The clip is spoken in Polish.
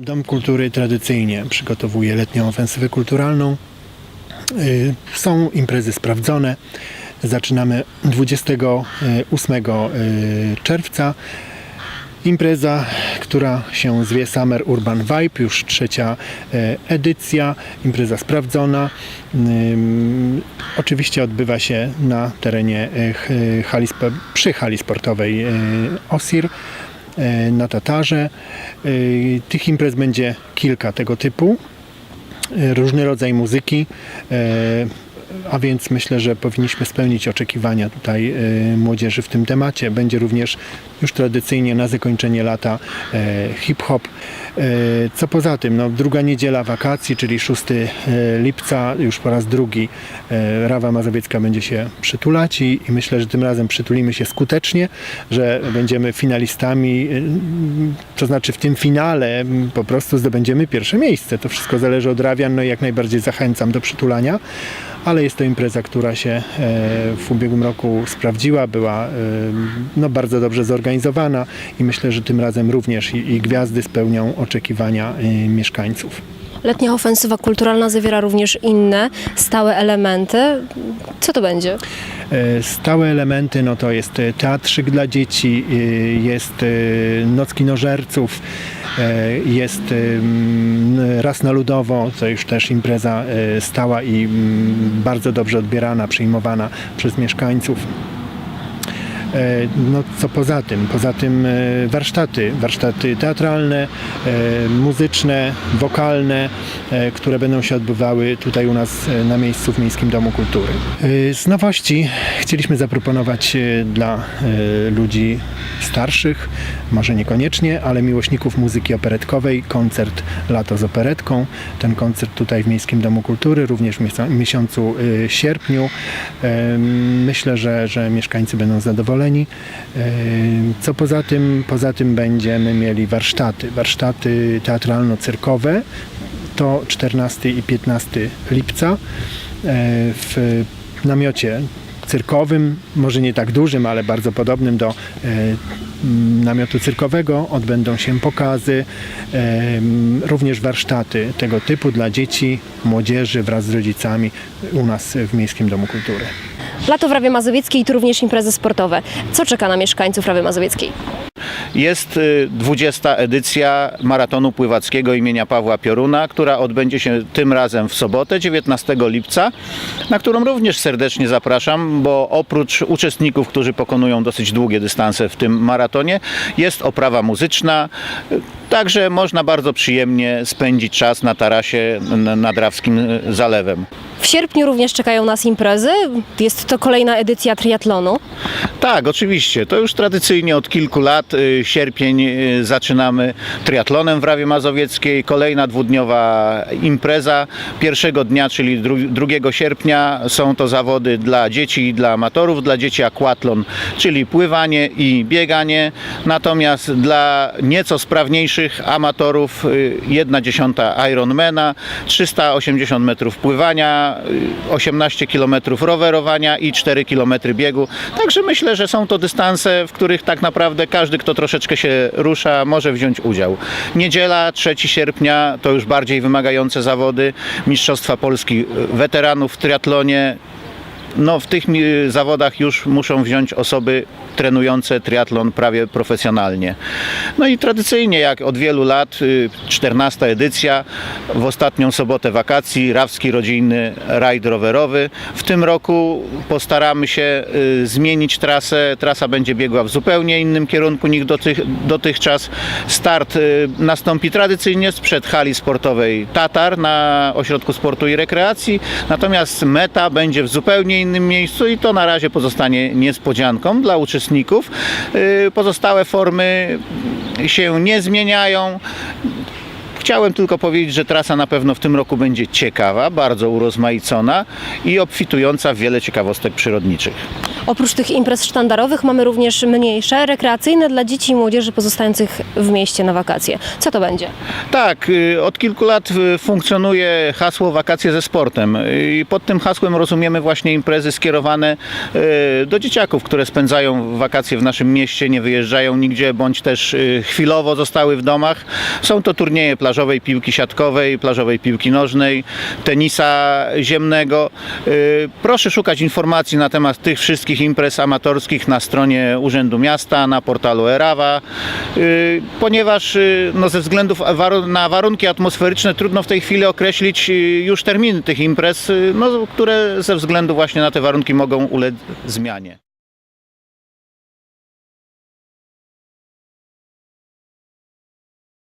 Dom Kultury tradycyjnie przygotowuje letnią ofensywę kulturalną. Y, Są imprezy sprawdzone. Zaczynamy 28 y, czerwca. Impreza, która się zwie Summer Urban Vibe, już trzecia e, edycja, impreza sprawdzona. Oczywiście odbywa się na terenie hali, przy hali sportowej Osir na Tatarze. E, Tych imprez będzie kilka tego typu e, różny rodzaj muzyki, e, a więc myślę, że powinniśmy spełnić oczekiwania tutaj e, młodzieży w tym temacie. Będzie również już tradycyjnie na zakończenie lata e, hip-hop. E, Co poza tym, no, druga niedziela wakacji, czyli 6 e, lipca, już po raz drugi Rawa Mazowiecka będzie się przytulać i, myślę, że tym razem przytulimy się skutecznie, że będziemy finalistami, to znaczy w tym finale po prostu zdobędziemy pierwsze miejsce. To wszystko zależy od Rawian, no i jak najbardziej zachęcam do przytulania, ale jest to impreza, która się e, w ubiegłym roku sprawdziła, była e, no, bardzo dobrze zorganizowana i myślę, że tym razem również i, i gwiazdy spełnią oczekiwania e, mieszkańców. Letnia ofensywa kulturalna zawiera również inne stałe elementy. Co to będzie? Stałe elementy no to jest teatrzyk dla dzieci, jest noc kinożerców, jest e, m, raz na ludowo, to już też impreza e, stała i mm, bardzo dobrze odbierana, przyjmowana przez mieszkańców. E, No co poza tym? Poza tym e, warsztaty, warsztaty teatralne, e, muzyczne, wokalne, które będą się odbywały tutaj u nas na miejscu w Miejskim Domu Kultury. Z nowości chcieliśmy zaproponować dla ludzi starszych, może niekoniecznie, ale miłośników muzyki operetkowej, koncert Lato z operetką. Ten koncert tutaj w Miejskim Domu Kultury, również w miesiącu- sierpniu. Myślę, że, że mieszkańcy będą zadowoleni. E, Co poza tym, poza tym będziemy mieli warsztaty, warsztaty teatralno-cyrkowe. To 14 i 15 lipca e, w namiocie cyrkowym, może nie tak dużym, ale bardzo podobnym do e, namiotu cyrkowego. Odbędą się pokazy, również warsztaty tego typu dla dzieci, młodzieży wraz z rodzicami u nas w Miejskim Domu Kultury. Lato w Rawie Mazowieckiej to również imprezy sportowe. Co czeka na mieszkańców Rawy Mazowieckiej? Jest y, 20. edycja maratonu pływackiego imienia Pawła Pioruna, która odbędzie się tym razem w sobotę, 19 lipca, na którą również serdecznie zapraszam, bo oprócz uczestników, którzy pokonują dosyć długie dystanse w tym maratonie, jest oprawa muzyczna. Także można bardzo przyjemnie spędzić czas na tarasie nad Rawskim Zalewem. W sierpniu również czekają nas imprezy. Jest to kolejna edycja triatlonu. Tak, oczywiście. To już tradycyjnie od kilku lat. y, Sierpień y, zaczynamy triatlonem w Rawie Mazowieckiej. Kolejna dwudniowa impreza. Pierwszego dnia, czyli dru- 2 sierpnia są to zawody dla dzieci i dla amatorów. Dla dzieci aquatlon, czyli pływanie i bieganie. Natomiast dla nieco sprawniejszych amatorów y, jedna dziesiąta Ironmana, 380 metrów pływania, y, 18 km rowerowania i 4 km biegu. Także myślę, że są to dystanse, w których tak naprawdę każdy, kto troszeczkę się rusza, może wziąć udział. Niedziela, 3 sierpnia, to już bardziej wymagające zawody. Mistrzostwa Polski y, weteranów w triatlonie. No, w tych zawodach już muszą wziąć osoby trenujące triatlon prawie profesjonalnie. No i tradycyjnie, jak od wielu lat, y, 14 edycja, w ostatnią sobotę wakacji, Rawski Rodzinny Rajd Rowerowy. W tym roku postaramy się y, zmienić trasę. Trasa będzie biegła w zupełnie innym kierunku niż dotych, dotychczas. Start y, nastąpi tradycyjnie sprzed hali sportowej Tatar na Ośrodku Sportu i Rekreacji, natomiast meta będzie w zupełnie innym miejscu i to na razie pozostanie niespodzianką dla uczestników. Y, Pozostałe formy się nie zmieniają. Chciałem tylko powiedzieć, że trasa na pewno w tym roku będzie ciekawa, bardzo urozmaicona i obfitująca w wiele ciekawostek przyrodniczych. Oprócz tych imprez sztandarowych mamy również mniejsze, rekreacyjne dla dzieci i młodzieży pozostających w mieście na wakacje. Co to będzie? Tak, y, od kilku lat y, funkcjonuje hasło wakacje ze sportem Y, i pod tym hasłem rozumiemy właśnie imprezy skierowane do dzieciaków, które spędzają wakacje w naszym mieście, nie wyjeżdżają nigdzie, bądź też chwilowo zostały w domach. Są to turnieje plażowej piłki siatkowej, plażowej piłki nożnej, tenisa ziemnego. Y, Proszę szukać informacji na temat tych wszystkich imprez amatorskich na stronie Urzędu Miasta, na portalu Erawa, y, ponieważ y, no, ze względów na warunki atmosferyczne trudno w tej chwili określić już terminy tych imprez, no, które ze względu właśnie na te warunki mogą ulec zmianie.